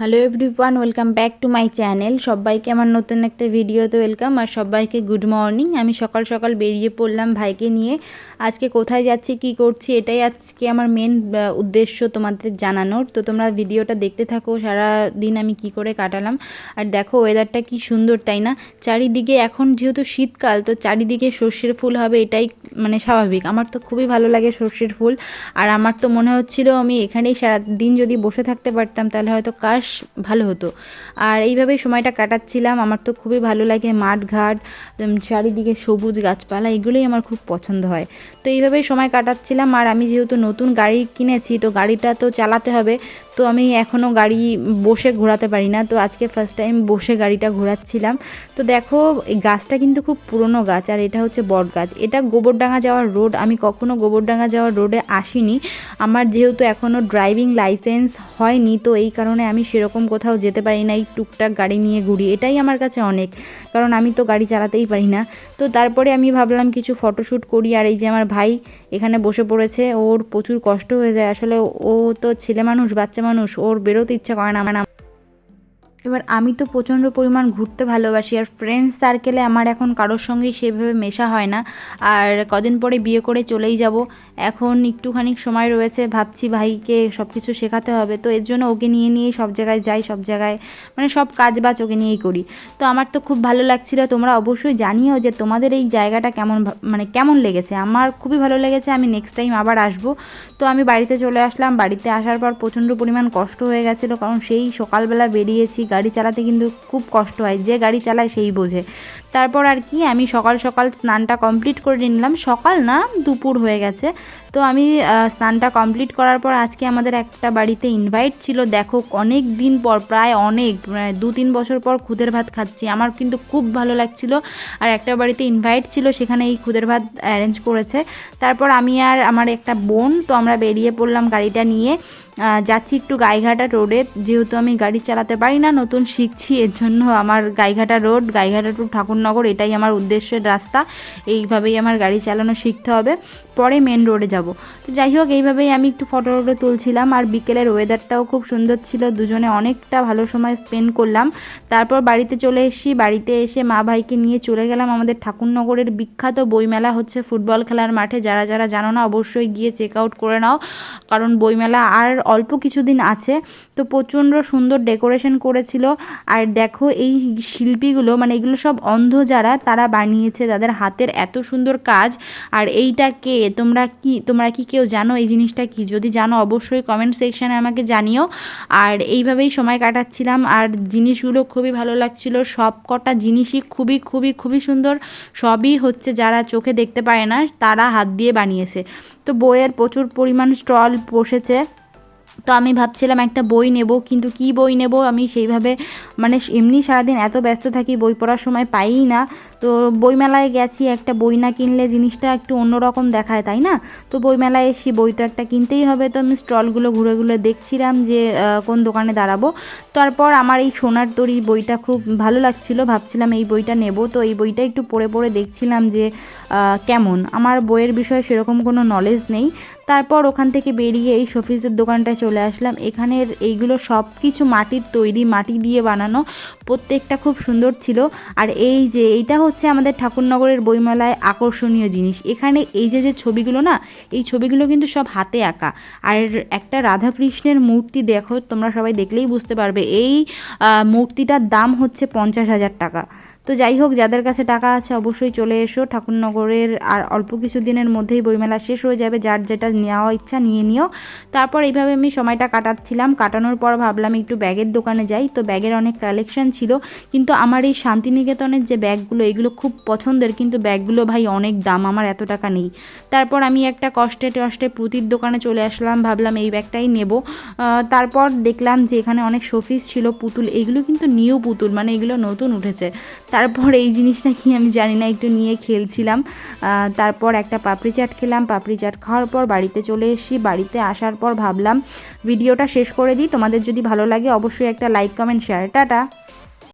Hello everyone welcome back to my channel সবাইকে আমার নতুন একটা ভিডিওতে ওয়েলকাম আর সবাইকে গুড মর্নিং আমি সকাল সকাল বেরিয়ে পড়লাম ভাইকে নিয়ে। আজকে কোথায় যাচ্ছি, কি করছি, এটাই আজকে আমার মেন উদ্দেশ্য তোমাদের জানানোর। তো তোমরা ভিডিওটা দেখতে থাকো সারা দিন আমি কি করে কাটালাম। আর দেখো ওয়েদারটা কি সুন্দর, তাই না? চারিদিকে এখন যেহেতু শীতকাল, তো চারিদিকে সর্ষের ফুল হবে, এটাই মানে স্বাভাবিক। আমার তো খুবই ভালো লাগে সর্ষের ফুল। আর আমার তো মনে হচ্ছিল আমি এখানেই সারা দিন যদি বসে থাকতে পারতাম, তাহলে হয়তো কাশ ভালো হতো। আর এইভাবেই সময়টা কাটাচ্ছিলাম। আমার তো খুবই ভালো লাগে মাঠ ঘাট চারিদিকে সবুজ গাছপালা, এগুলোই আমার খুব পছন্দ হয়। তো এইভাবেই সময় কাটাচ্ছিলাম। আর আমি যেহেতু নতুন গাড়ি কিনেছি, তো গাড়িটা তো চালাতে হবে। তো আমি এখনও গাড়ি বসে ঘোরাতে পারি না। তো আজকে ফার্স্ট টাইম বসে গাড়িটা ঘোরাচ্ছিলাম। তো দেখো, এই গাছটা কিন্তু খুব পুরনো গাছ আর এটা হচ্ছে বট গাছ। এটা গোবরডাঙ্গা যাওয়ার রোড আমি কখনো গোবরডাঙ্গা যাওয়ার রোডে আসিনি। আমার যেহেতু এখনও ড্রাইভিং লাইসেন্স হয়নি, তো এই কারণে আমি সেরকম কোথাও যেতে পারি না। এই টুকটাক গাড়ি নিয়ে ঘুরি, এটাই আমার কাছে অনেক। কারণ আমি তো গাড়ি চালাতেই পারি না। তো তারপরে আমি ভাবলাম কিছু ফটোশ্যুট করি আর এই যে আমার ভাই এখানে বসে পড়েছে, ওর প্রচুর কষ্ট হয়ে যায়। আসলে ও তো ছেলে মানুষ, বাচ্চা মানুষ ওর বেরোতে ইচ্ছা করে না। এবার আমি তো প্রচণ্ড পরিমাণ ঘুরতে ভালোবাসি আর ফ্রেন্ডস সার্কেলে আমার এখন কারোর সঙ্গেই সেভাবে মেশা হয় না। আর কদিন পরে বিয়ে করে চলেই যাব। এখন একটুখানি সময় রয়েছে, ভাবছি ভাইকে সব কিছু শেখাতে হবে। তো এর জন্য ওকে নিয়ে নিয়েই সব জায়গায় যাই, সব জায়গায় মানে সব কাজ বাজ ওকে নিয়েই করি। তো আমার তো খুব ভালো লাগছিল, তোমরা অবশ্যই জানিও যে তোমাদের এই জায়গাটা কেমন মানে কেমন লেগেছে। আমার খুবই ভালো লেগেছে, আমি নেক্সট টাইম আবার আসব। তো আমি বাড়িতে চলে আসলাম। বাড়িতে আসার পর প্রচণ্ড পরিমাণ কষ্ট হয়ে গেছিল, কারণ সেই সকালবেলা বেরিয়েছি গাড়ি চালাতে কিন্তু খুব কষ্ট হয়। যে গাড়ি চালায় সেই বোঝে। তারপর আর কি আমি সকাল সকাল স্নানটা কমপ্লিট করে নিলাম। সকাল না, দুপুর হয়ে গেছে। তো আমি স্নানটা কমপ্লিট করার পর আজকে আমাদের একটা বাড়িতে ইনভাইট ছিল। দেখো, অনেক দিন পর, প্রায় অনেক দু তিন বছর পর খুদের ভাত খাচ্ছি। আমার কিন্তু খুব ভালো লাগছিল। আর একটা বাড়িতে ইনভাইট ছিল, সেখানে এই খুদের ভাত অ্যারেঞ্জ করেছে। তারপর আমি আর আমার একটা বোন, তো আমরা বেরিয়ে পড়লাম গাড়িটা নিয়ে। যাচ্ছি একটু গাইঘাটা রোডে। যেহেতু আমি গাড়ি চালাতে পারি না, নতুন শিখছি, এর জন্য আমার গাইঘাটা রোড, গাইঘাটা টু ঠাকুরনগর, এটাই আমার উদ্দেশ্যের রাস্তা। এইভাবেই আমার গাড়ি চালানো শিখতে হবে। পরে মেন রোডে যাব। তো যাই হোক, এইভাবেই আমি একটু ফটো টটো তুলছিলাম আর বিকেলের ওয়েদারটাও খুব সুন্দর ছিল। দুজনে অনেকটা ভালো সময় স্পেন্ড করলাম। তারপর বাড়িতে চলে এসেছি। বাড়িতে এসে মা ভাইকে নিয়ে চলে গেলাম আমাদের ঠাকুরনগরের বিখ্যাত বইমেলা হচ্ছে ফুটবল খেলার মাঠে। যারা যারা জানো না, অবশ্যই গিয়ে চেক আউট করে নাও। কারণ বইমেলা আর অল্প কিছুদিন আছে। তো প্রচণ্ড সুন্দর ডেকোরেশন করেছিল। আর দেখো এই শিল্পীগুলো মানে এগুলো সব অন্ধ যারা, তারা বানিয়েছে। তাদের হাতের এত সুন্দর কাজ। আর এইটা কে? তোমরা কি তোমরা কি কেউ জানো এই জিনিসটা কি? যদি জানো, অবশ্যই কমেন্ট সেকশানে আমাকে জানিও। আর এইভাবেই সময় কাটাচ্ছিলাম। আর জিনিসগুলো খুবই ভালো লাগছিল। সব কটা জিনিসই খুবই খুবই খুবই সুন্দর। সবই হচ্ছে যারা চোখে দেখতে পায় না, তারা হাত দিয়ে বানিয়েছে। তো বইয়ের প্রচুর পরিমাণ স্টল বসেছে। তো আমি ভাবছিলাম একটা বই নেব, কিন্তু কি বই নেব আমি সেইভাবে মানে এমনি সারাদিন এত ব্যস্ত থাকি, বই পড়ার সময় পাইই না। তো বইমেলায় গেছি, একটা বই না কিনলে জিনিসটা একটু অন্যরকম দেখায়, তাই না? তো বইমেলায় এসি বই তো একটা কিনতেই হবে। তো আমি স্টলগুলো ঘুরে ঘুরে দেখছিলাম যে কোন দোকানে দাঁড়াবো। তারপর আমার এই সোনার তরি বইটা খুব ভালো লাগছিল, ভাবছিলাম এই বইটা নেব। তো এই বইটা একটু পড়ে পড়ে দেখছিলাম যে কেমন? আমার বইয়ের বিষয়ে সেরকম কোনো নলেজ নেই। তারপর ওখান থেকে বেরিয়ে এই শফিসের দোকানটায় চলে আসলাম। এখানের এইগুলো সব কিছু মাটির তৈরি, মাটি দিয়ে বানানো। প্রত্যেকটা খুব সুন্দর ছিল। আর এই যে, এইটা হচ্ছে আমাদের ঠাকুরনগরের বইমেলায় আকর্ষণীয় জিনিস। এখানে এই যে যে ছবিগুলো না, এই ছবিগুলো কিন্তু সব হাতে আঁকা। আর একটা রাধাকৃষ্ণের মূর্তি দেখো, তোমরা সবাই দেখলেই বুঝতে পারবে। এই মূর্তিটার দাম হচ্ছে পঞ্চাশ হাজার টাকা। তো যাই হোক, যাদের কাছে টাকা আছে অবশ্যই চলে এসো। ঠাকুরনগরের আর অল্প কিছু দিনের মধ্যেই বইমেলা শেষ হয়ে যাবে। যার যেটা নেওয়া ইচ্ছা নিয়ে নিও। তারপর এইভাবে আমি সময়টা কাটাচ্ছিলাম। কাটানোর পর ভাবলাম একটু ব্যাগের দোকানে যাই। তো ব্যাগের অনেক কালেকশন ছিল। কিন্তু আমার এই শান্তিনিকেতনের যে ব্যাগগুলো, এগুলো খুব পছন্দের। কিন্তু ব্যাগগুলো ভাই অনেক দাম, আমার এত টাকা নেই। তারপর আমি একটা কষ্টে টষ্টে পুঁতির দোকানে চলে আসলাম। ভাবলাম এই ব্যাগটাই নেব। তারপর দেখলাম যে এখানে অনেক শোফিস ছিল, পুতুল। এগুলো কিন্তু নিউ পুতুল মানে এগুলো নতুন উঠেছে। তারপর এই জিনিসটা কি আমি জানি না, একটু নিয়ে খেলছিলাম। তারপর একটা পাপড়ি চাট খেলাম। পাপড়ি চাট খাওয়ার পর বাড়িতে চলে এসি বাড়িতে আসার পর ভাবলাম, ভিডিওটা শেষ করে দিই। তোমাদের যদি ভালো লাগে, অবশ্যই একটা লাইক কমেন্ট শেয়ার টাটা!